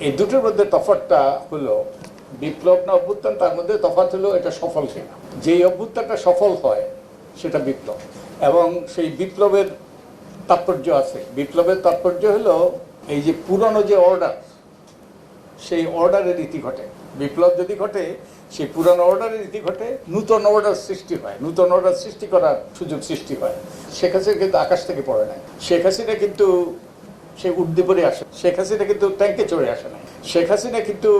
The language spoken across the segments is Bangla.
এই দুটোর মধ্যে তফাৎটা হলো, বিপ্লব না অভ্যুত্থান, তার মধ্যে তফাৎ হলো এটা সফল কিনা। যেই অভ্যুত্থানটা সফল হয়, সেটা বিপ্লব। এবং সেই বিপ্লবের তাৎপর্য আছে। বিপ্লবের তাৎপর্য হলো, এই যে পুরনো যে অর্ডার সেই অর্ডারের রীতি ঘটে। বিপ্লব যদি ঘটে, সেই পুরানো অর্ডারের রীতি ঘটে, নূতন অর্ডার সৃষ্টি হয়। নূতন অর্ডার সৃষ্টি করার সুযোগ সৃষ্টি হয়। শেখ হাসিনা কিন্তু আকাশ থেকে পড়ে নাই। শেখ হাসিনা কিন্তু সে উর্দি পরে আসে। শেখ হাসিনা কিন্তু ট্যাঙ্কে চড়ে আসে নাই। শেখ হাসিনা কিন্তু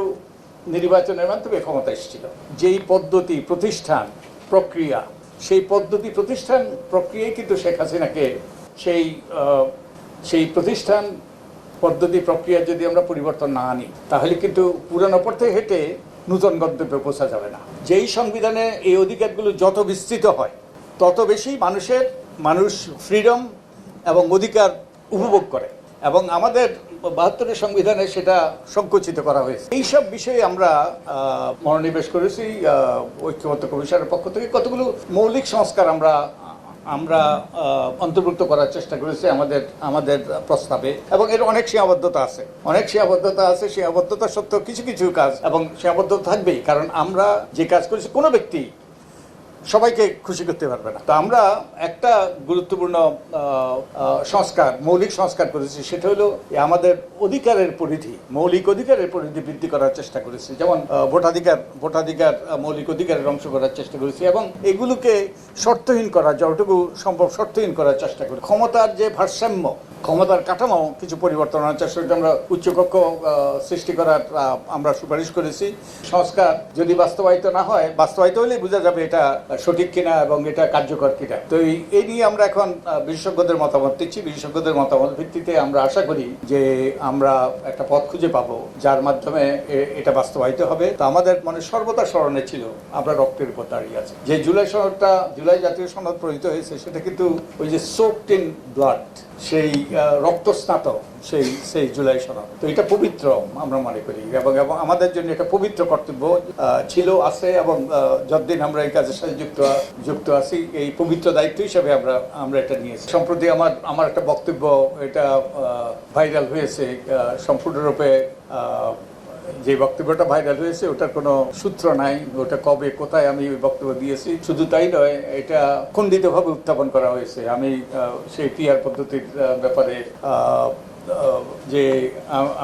নির্বাচনের মাধ্যমে ক্ষমতা এসেছিল। যেই পদ্ধতি, প্রতিষ্ঠান, প্রক্রিয়া, সেই পদ্ধতি, প্রতিষ্ঠান প্রক্রিয়ায় কিন্তু শেখ হাসিনাকে সেই সেই প্রতিষ্ঠান, পদ্ধতি, প্রক্রিয়া যদি আমরা পরিবর্তন না আনি, তাহলে কিন্তু পুরানো পথে হেঁটে নূতন গন্তব্যে পৌঁছা যাবে না। যেই সংবিধানে এই অধিকারগুলো যত বিস্তৃত হয়, তত বেশি মানুষের, মানুষ ফ্রিডম এবং অধিকার উপভোগ করে। এবং আমাদের বাহাত্তরের সংবিধানে সেটা সংকুচিত করা হয়েছে। এইসব বিষয়ে আমরা মনোনিবেশ করেছি ঐক্যবদ্ধ কমিশনের পক্ষ থেকে। কতগুলো মৌলিক সংস্কার আমরা আমরা অন্তর্ভুক্ত করার চেষ্টা করেছি আমাদের আমাদের প্রস্তাবে। এবং এর অনেক সীমাবদ্ধতা আছে। অনেক সীমাবদ্ধতা আছে। সীমাবদ্ধতা সত্ত্বেও কিছু কিছু কাজ, এবং সীমাবদ্ধতা থাকবেই। কারণ আমরা যে কাজ করেছি, কোনো ব্যক্তি সবাইকে খুশি করতে পারবে না। তো আমরা একটা গুরুত্বপূর্ণ সংস্কার, মৌলিক সংস্কার করেছি, সেটা হলো আমাদের অধিকারের পরিধি, মৌলিক অধিকারের পরিধি বৃদ্ধি করার চেষ্টা করেছি। যেমন ভোটাধিকার ভোটাধিকার মৌলিক অধিকারের অংশ করার চেষ্টা করেছি এবং এগুলোকে শর্তহীন করা যতটুকু সম্ভব শর্তহীন করার চেষ্টা করি। ক্ষমতার যে ভারসাম্য, ক্ষমতার কাঠামো কিছু পরিবর্তন আনার চেষ্টা করেছি। আমরা উচ্চকক্ষ সৃষ্টি করার আমরা সুপারিশ করেছি। সংস্কার যদি বাস্তবায়িত না হয়, বাস্তবায়িত হলে বোঝা যাবে এটা সঠিক কিনা এবং এটা কার্যকর কিনা। তো এই- নিয়ে আমরা এখন বিশেষজ্ঞদের মতামত দিচ্ছি। বিশেষজ্ঞদের মতামত ভিত্তিতে আমরা আশা করি যে আমরা একটা পথ খুঁজে পাবো যার মাধ্যমে এটা বাস্তবায়িত হবে। তো আমাদের মানে সর্বদা স্মরণে ছিল আমরা রক্তের উপর দাঁড়িয়ে আছি। যে জুলাই সনদটা জুলাই জাতীয় সনদ প্রণীত হয়েছে সেটা কিন্তু ওই যে সোকড ইন ব্লাড সেই আহ, রক্তস্নাত সেই সেই জুলাই সনদ তো এটা পবিত্র আমরা মনে করি। এবং এবং আমাদের জন্য এটা পবিত্র কর্তব্য ছিল, আছে, এবং যতদিন আমরা এই কাজের সাথে যুক্ত যুক্ত আছি, এই পবিত্র দায়িত্ব হিসাবে আমরা আমরা এটা নিয়েছি। সম্প্রতি আমার আমার একটা বক্তব্য, এটা ভাইরাল হয়েছে সম্পূর্ণরূপে যে বক্তব্যটা ভাইরাল হয়েছে, ওটার কোনো সূত্র নাই, ওটা কবে, কোথায় আমি ওই বক্তব্য দিয়েছি। শুধু তাই নয়, এটা খণ্ডিতভাবে উত্থাপন করা হয়েছে। আমি সেই পিয়ার পদ্ধতির ব্যাপারে যে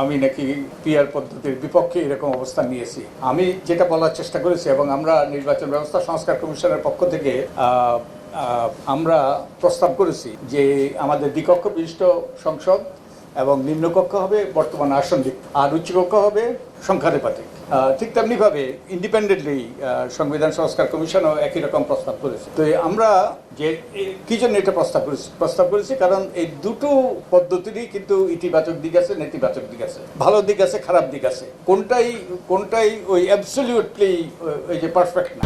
আমি নাকি পিয়ার পদ্ধতির বিপক্ষে এরকম অবস্থান নিয়েছি। আমি যেটা বলার চেষ্টা করেছি এবং আমরা নির্বাচন ব্যবস্থা সংস্কার কমিশনের পক্ষ থেকে আমরা প্রস্তাব করেছি যে আমাদের দ্বিকক্ষ বিশিষ্ট সংসদ এবং নিম্নকক্ষ হবে, বর্তমান আসন্দিক আর উচ্চকক্ষ হবে সংখ্যানুপাতিক ঠিক তেমনিভাবে ইন্ডিপেন্ডেন্টলি সংবিধান সংস্কার কমিশনও একই রকম প্রস্তাব করেছে। তো আমরা যে কি জন্য এটা প্রস্তাব করেছি? প্রস্তাব করেছি কারণ এই দুটো পদ্ধতিরই কিন্তু ইতিবাচক দিক আছে, নেতিবাচক দিক আছে। ভালো দিক আছে, খারাপ দিক আছে। কোনটাই কোনটাই ওই অ্যাবসলিউটলি ওই যে পারফেক্ট না।